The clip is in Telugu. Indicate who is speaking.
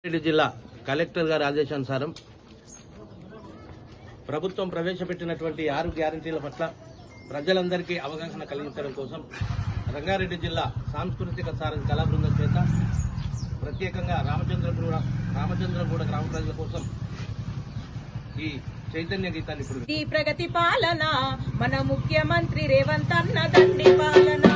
Speaker 1: రంగారెడ్డి జిల్లా కలెక్టర్ గారి ఆదేశానుసారం ప్రభుత్వం ప్రవేశపెట్టినటువంటి ఆరు గ్యారంటీల పట్ల ప్రజలందరికీ అవగాహన కలిగించడం కోసం రంగారెడ్డి జిల్లా సాంస్కృతిక సారథి కళా బృందం చేత ప్రత్యేకంగా రామచంద్రగూడ రామచంద్రగూడ గ్రామ ప్రజల కోసం ఈ చైతన్య గీతాన్ని
Speaker 2: ఈ ప్రగతి పాలన మన ముఖ్యమంత్రి రేవంత్ అన్న దండి పాలన.